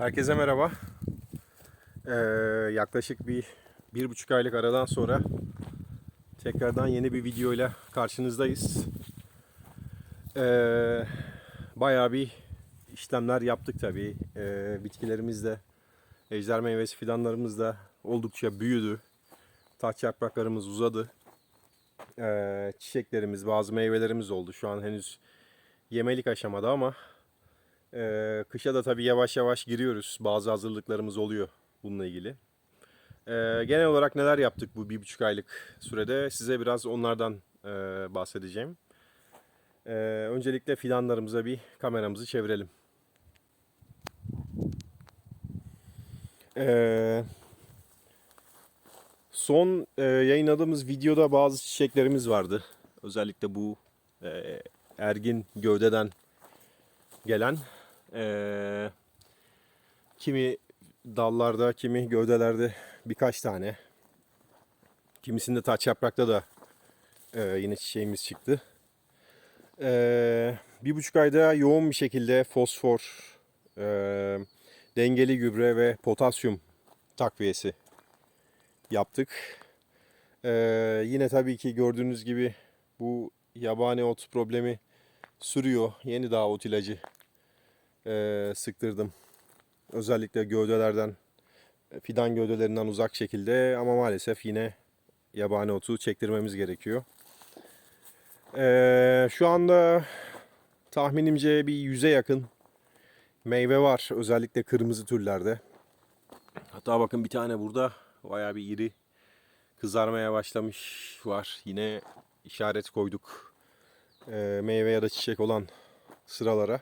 Herkese merhaba. Ee, yaklaşık bir bir buçuk aylık aradan sonra tekrardan yeni bir videoyla karşınızdayız. Ee, bayağı bir işlemler yaptık tabii. Ee, bitkilerimiz de, ejder meyvesi fidanlarımız da oldukça büyüdü. Taç yapraklarımız uzadı. Ee, çiçeklerimiz, bazı meyvelerimiz oldu. Şu an henüz yemelik aşamada ama ee, kışa da tabii yavaş yavaş giriyoruz. Bazı hazırlıklarımız oluyor bununla ilgili. Ee, genel olarak neler yaptık bu bir buçuk aylık sürede size biraz onlardan e, bahsedeceğim. Ee, öncelikle fidanlarımıza bir kameramızı çevirelim. Ee, son e, yayınladığımız videoda bazı çiçeklerimiz vardı. Özellikle bu e, ergin gövdeden gelen eee, kimi dallarda, kimi gövdelerde birkaç tane, kimisinde taç yaprakta da eee, yine çiçeğimiz çıktı. Eee, bir buçuk ayda yoğun bir şekilde fosfor, eee, dengeli gübre ve potasyum takviyesi yaptık. Eee, yine tabii ki gördüğünüz gibi bu yabani ot problemi sürüyor. Yeni daha ot ilacı eee, sıktırdım. Özellikle gövdelerden, fidan gövdelerinden uzak şekilde ama maalesef yine yabani otu çektirmemiz gerekiyor. Eee, şu anda tahminimce bir yüze yakın meyve var. Özellikle kırmızı türlerde. Hatta bakın bir tane burada bayağı bir iri kızarmaya başlamış var. Yine işaret koyduk eee, meyve ya da çiçek olan sıralara.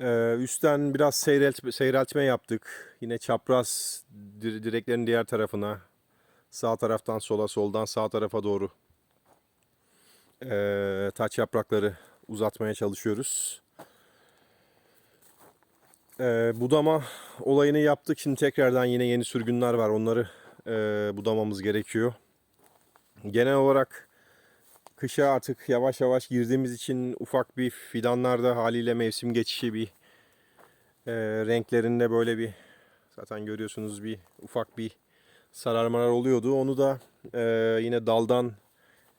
Ee, üstten biraz seyrelt, seyreltme yaptık. Yine çapraz dir- direklerin diğer tarafına, sağ taraftan sola, soldan sağ tarafa doğru ee, taç yaprakları uzatmaya çalışıyoruz. Ee, budama olayını yaptık. Şimdi tekrardan yine yeni sürgünler var. Onları ee, budamamız gerekiyor. Genel olarak kışa artık yavaş yavaş girdiğimiz için ufak bir fidanlarda haliyle mevsim geçişi bir e, renklerinde böyle bir zaten görüyorsunuz bir ufak bir sararmalar oluyordu. Onu da e, yine daldan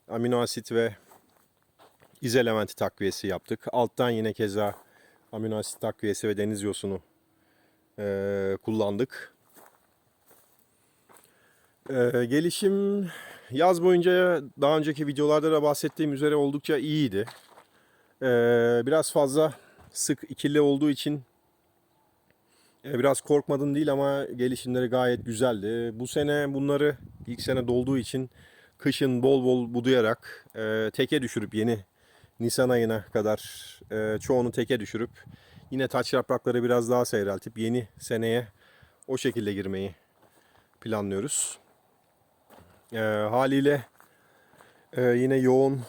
amino asit ve izelementi takviyesi yaptık. Alttan yine keza amino asit takviyesi ve deniz yosunu e, kullandık. E, gelişim Yaz boyunca daha önceki videolarda da bahsettiğim üzere oldukça iyiydi. Ee, biraz fazla sık ikili olduğu için e, biraz korkmadım değil ama gelişimleri gayet güzeldi. Bu sene bunları ilk sene dolduğu için kışın bol bol budayarak e, teke düşürüp yeni Nisan ayına kadar e, çoğunu teke düşürüp yine taç yaprakları biraz daha seyreltip yeni seneye o şekilde girmeyi planlıyoruz. E, haliyle e, yine yoğun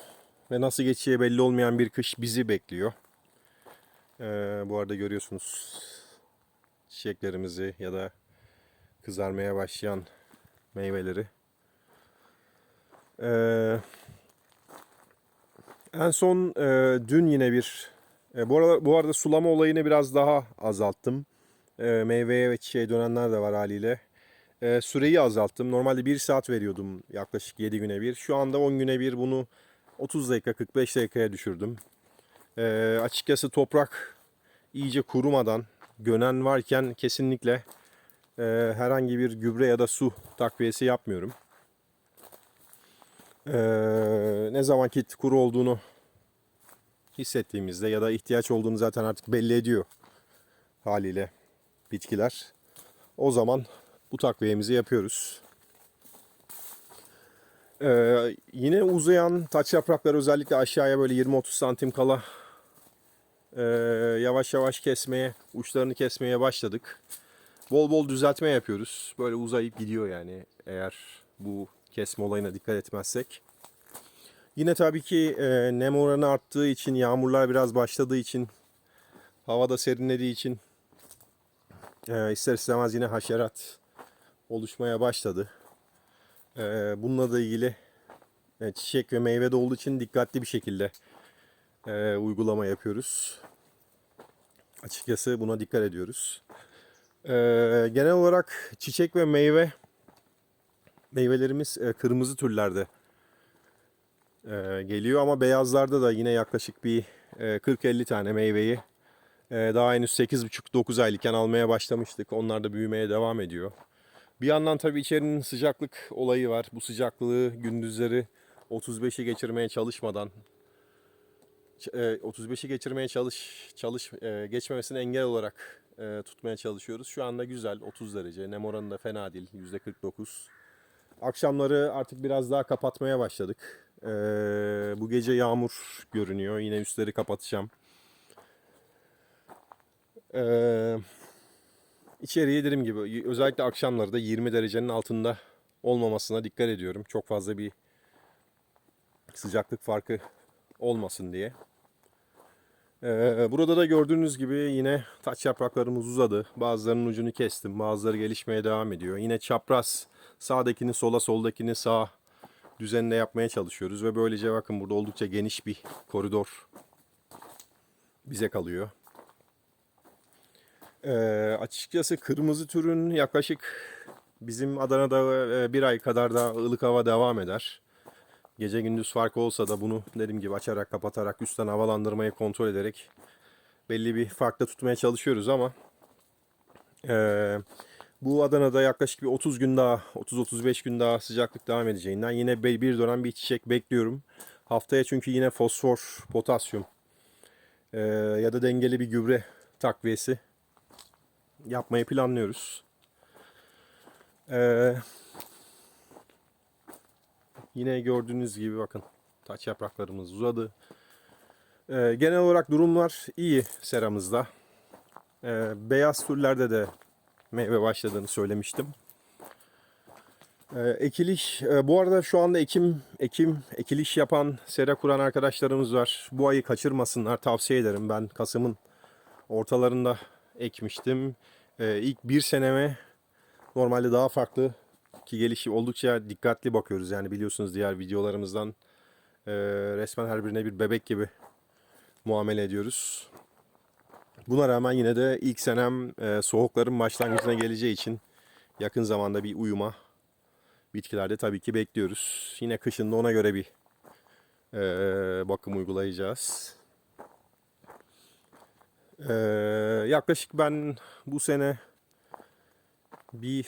ve nasıl geçeceği belli olmayan bir kış bizi bekliyor. E, bu arada görüyorsunuz çiçeklerimizi ya da kızarmaya başlayan meyveleri. E, en son e, dün yine bir e, bu arada bu arada sulama olayını biraz daha azalttım. E, meyveye ve çiçeğe dönenler de var haliyle. E, süreyi azalttım. Normalde 1 saat veriyordum yaklaşık 7 güne bir. Şu anda 10 güne bir bunu 30 dakika 45 dakikaya düşürdüm. E, açıkçası toprak iyice kurumadan gönen varken kesinlikle e, herhangi bir gübre ya da su takviyesi yapmıyorum. E, ne zaman ki kuru olduğunu hissettiğimizde ya da ihtiyaç olduğunu zaten artık belli ediyor haliyle bitkiler. O zaman bu takviyemizi yapıyoruz. Ee, yine uzayan taç yaprakları özellikle aşağıya böyle 20-30 santim kala ee, yavaş yavaş kesmeye, uçlarını kesmeye başladık. Bol bol düzeltme yapıyoruz. Böyle uzayıp gidiyor yani eğer bu kesme olayına dikkat etmezsek. Yine tabii ki e, nem oranı arttığı için, yağmurlar biraz başladığı için, havada serinlediği için e, ister istemez yine haşerat oluşmaya başladı. Ee, bununla da ilgili e, çiçek ve meyve de olduğu için dikkatli bir şekilde e, uygulama yapıyoruz. Açıkçası buna dikkat ediyoruz. Ee, genel olarak çiçek ve meyve meyvelerimiz e, kırmızı türlerde geliyor ama beyazlarda da yine yaklaşık bir e, 40-50 tane meyveyi daha henüz 8,5-9 aylıkken almaya başlamıştık. Onlar da büyümeye devam ediyor. Bir yandan tabii içerinin sıcaklık olayı var. Bu sıcaklığı gündüzleri 35'i geçirmeye çalışmadan ç- e, 35'i geçirmeye çalış çalış e, geçmemesine engel olarak e, tutmaya çalışıyoruz. Şu anda güzel 30 derece. Nem oranı da fena değil. %49. Akşamları artık biraz daha kapatmaya başladık. Bu gece yağmur görünüyor. Yine üstleri kapatacağım. E, içeriye dediğim gibi özellikle akşamları da 20 derecenin altında olmamasına dikkat ediyorum. Çok fazla bir sıcaklık farkı olmasın diye. Ee, burada da gördüğünüz gibi yine taç yapraklarımız uzadı. Bazılarının ucunu kestim. Bazıları gelişmeye devam ediyor. Yine çapraz sağdakini sola soldakini sağa düzenle yapmaya çalışıyoruz. Ve böylece bakın burada oldukça geniş bir koridor bize kalıyor. Ee, açıkçası kırmızı türün yaklaşık bizim Adana'da e, bir ay kadar da ılık hava devam eder. Gece gündüz farkı olsa da bunu dediğim gibi açarak kapatarak üstten havalandırmayı kontrol ederek belli bir farkta tutmaya çalışıyoruz ama eee, bu Adana'da yaklaşık bir 30 gün daha 30-35 gün daha sıcaklık devam edeceğinden yine bir dönem bir çiçek bekliyorum. Haftaya çünkü yine fosfor, potasyum eee, ya da dengeli bir gübre takviyesi yapmayı planlıyoruz. Eee Yine gördüğünüz gibi bakın taç yapraklarımız uzadı. Ee, genel olarak durumlar iyi seramızda. Ee, beyaz türlerde de meyve başladığını söylemiştim. Ee, ekiliş, e, bu arada şu anda ekim, ekim, ekiliş yapan, sera kuran arkadaşlarımız var. Bu ayı kaçırmasınlar tavsiye ederim. Ben Kasım'ın ortalarında ekmiştim. Ee, ilk bir seneme normalde daha farklı ki gelişi oldukça dikkatli bakıyoruz. Yani biliyorsunuz diğer videolarımızdan e, resmen her birine bir bebek gibi muamele ediyoruz. Buna rağmen yine de ilk senem e, soğukların başlangıcına geleceği için yakın zamanda bir uyuma bitkilerde tabii ki bekliyoruz. Yine kışın da ona göre bir e, bakım uygulayacağız. E, yaklaşık ben bu sene bir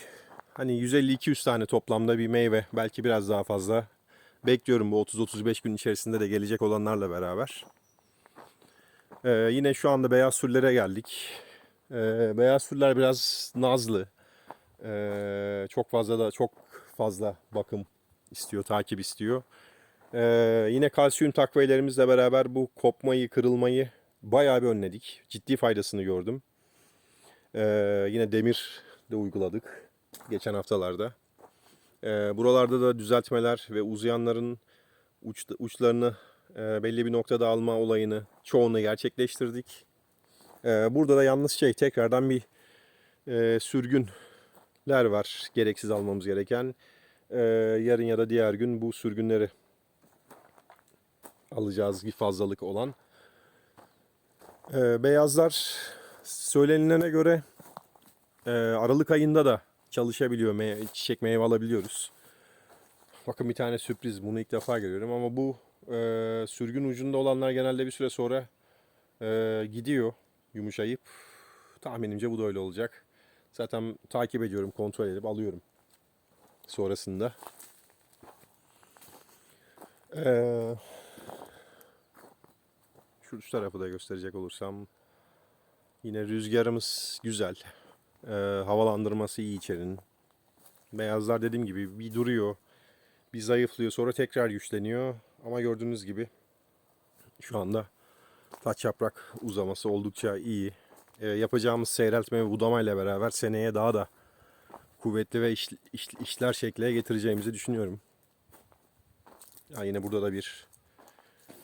hani 150-200 tane toplamda bir meyve belki biraz daha fazla bekliyorum bu 30-35 gün içerisinde de gelecek olanlarla beraber. Ee, yine şu anda beyaz sürlere geldik. Ee, beyaz sürler biraz nazlı. Ee, çok fazla da çok fazla bakım istiyor, takip istiyor. Ee, yine kalsiyum takviyelerimizle beraber bu kopmayı, kırılmayı bayağı bir önledik. Ciddi faydasını gördüm. Ee, yine demir de uyguladık geçen haftalarda. Ee, buralarda da düzeltmeler ve uzayanların uç, uçlarını e, belli bir noktada alma olayını çoğunu gerçekleştirdik. Ee, burada da yalnız şey tekrardan bir e, sürgünler var gereksiz almamız gereken. Ee, yarın ya da diğer gün bu sürgünleri alacağız bir fazlalık olan. Ee, beyazlar söylenilene göre e, Aralık ayında da çalışabiliyor. Me çiçek meyve alabiliyoruz. Bakın bir tane sürpriz. Bunu ilk defa görüyorum ama bu e, sürgün ucunda olanlar genelde bir süre sonra e, gidiyor yumuşayıp. Tahminimce bu da öyle olacak. Zaten takip ediyorum, kontrol edip alıyorum sonrasında. Ee, şu tarafı da gösterecek olursam yine rüzgarımız güzel. Ee, havalandırması iyi içerinin. Beyazlar dediğim gibi bir duruyor, bir zayıflıyor, sonra tekrar güçleniyor. Ama gördüğünüz gibi şu anda taç yaprak uzaması oldukça iyi. Ee, yapacağımız seyreltme ve budama beraber seneye daha da kuvvetli ve iş, iş- işler şekle getireceğimizi düşünüyorum. Ya yine burada da bir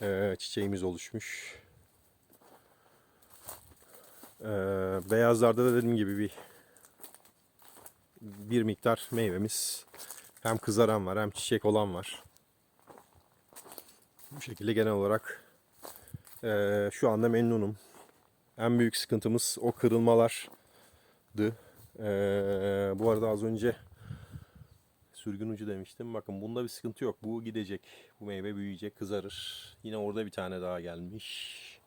e, çiçeğimiz oluşmuş. Ee, beyazlarda da dediğim gibi bir bir miktar meyvemiz hem kızaran var hem çiçek olan var. Bu şekilde genel olarak ee, şu anda memnunum. En büyük sıkıntımız o kırılmalardı. Ee, bu arada az önce sürgün ucu demiştim. Bakın bunda bir sıkıntı yok. Bu gidecek. Bu meyve büyüyecek, kızarır. Yine orada bir tane daha gelmiş.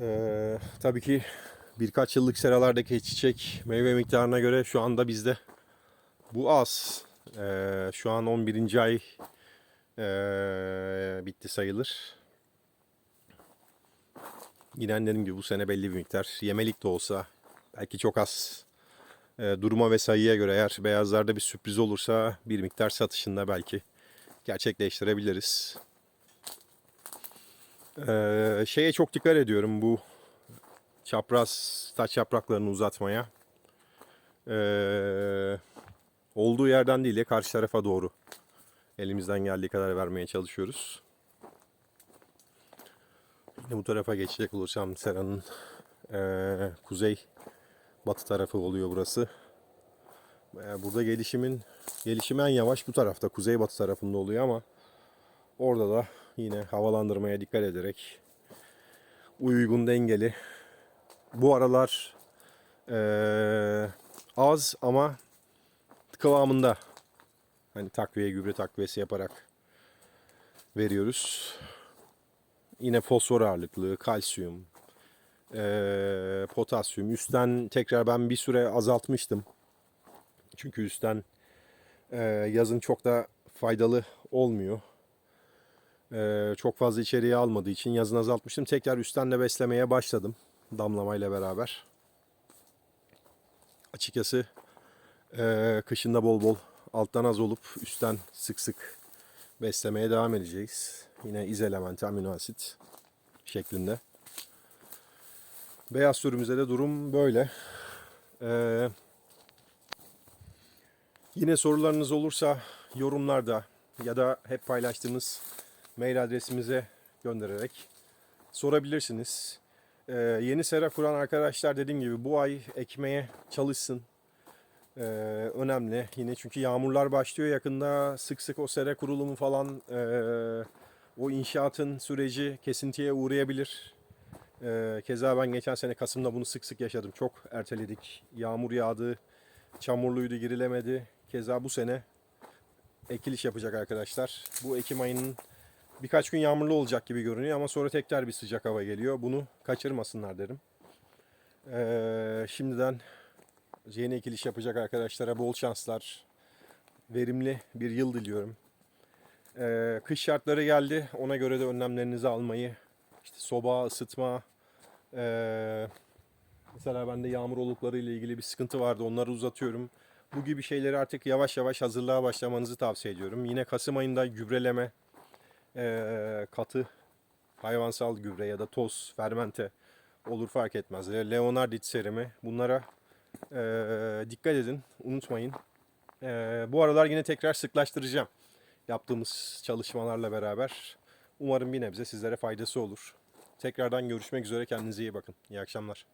Ee, tabii ki birkaç yıllık seralardaki çiçek meyve miktarına göre şu anda bizde bu az. Ee, şu an 11. ay ee, bitti sayılır. Yine dediğim gibi bu sene belli bir miktar. Yemelik de olsa belki çok az. Ee, duruma ve sayıya göre eğer beyazlarda bir sürpriz olursa bir miktar satışında belki gerçekleştirebiliriz. Ee, şeye çok dikkat ediyorum bu çapraz taç yapraklarını uzatmaya. Ee, olduğu yerden değil de karşı tarafa doğru elimizden geldiği kadar vermeye çalışıyoruz. Yine bu tarafa geçecek olursam seranın ee, kuzey batı tarafı oluyor burası. Ee, burada gelişimin gelişim en yavaş bu tarafta kuzey batı tarafında oluyor ama orada da yine havalandırmaya dikkat ederek uygun dengeli. Bu aralar ee, az ama kıvamında hani takviye gübre takviyesi yaparak veriyoruz. Yine fosfor ağırlıklı, kalsiyum, ee, potasyum. Üstten tekrar ben bir süre azaltmıştım. Çünkü üstten ee, yazın çok da faydalı olmuyor. Ee, çok fazla içeriye almadığı için yazın azaltmıştım. Tekrar üstten de beslemeye başladım damlamayla beraber. Açıkçası ee, kışında bol bol alttan az olup üstten sık sık beslemeye devam edeceğiz. Yine iz elementi amino asit şeklinde. Beyaz sürümüzde de durum böyle. Ee, yine sorularınız olursa yorumlarda ya da hep paylaştığımız mail adresimize göndererek sorabilirsiniz. Ee, yeni sera kuran arkadaşlar dediğim gibi bu ay ekmeye çalışsın. Ee, önemli yine çünkü yağmurlar başlıyor yakında sık sık o sera kurulumu falan ee, o inşaatın süreci kesintiye uğrayabilir. Ee, keza ben geçen sene Kasım'da bunu sık sık yaşadım. Çok erteledik. Yağmur yağdı, çamurluydu, girilemedi. Keza bu sene ekiliş yapacak arkadaşlar. Bu Ekim ayının birkaç gün yağmurlu olacak gibi görünüyor ama sonra tekrar bir sıcak hava geliyor. Bunu kaçırmasınlar derim. Ee, şimdiden yeni ekiliş yapacak arkadaşlara bol şanslar. Verimli bir yıl diliyorum. Ee, kış şartları geldi. Ona göre de önlemlerinizi almayı, işte soba, ısıtma, ee, mesela bende yağmur olukları ile ilgili bir sıkıntı vardı. Onları uzatıyorum. Bu gibi şeyleri artık yavaş yavaş hazırlığa başlamanızı tavsiye ediyorum. Yine Kasım ayında gübreleme, katı hayvansal gübre ya da toz, fermente olur fark etmez. Leonardit serimi bunlara dikkat edin, unutmayın. Bu aralar yine tekrar sıklaştıracağım yaptığımız çalışmalarla beraber. Umarım bir nebze sizlere faydası olur. Tekrardan görüşmek üzere. Kendinize iyi bakın. İyi akşamlar.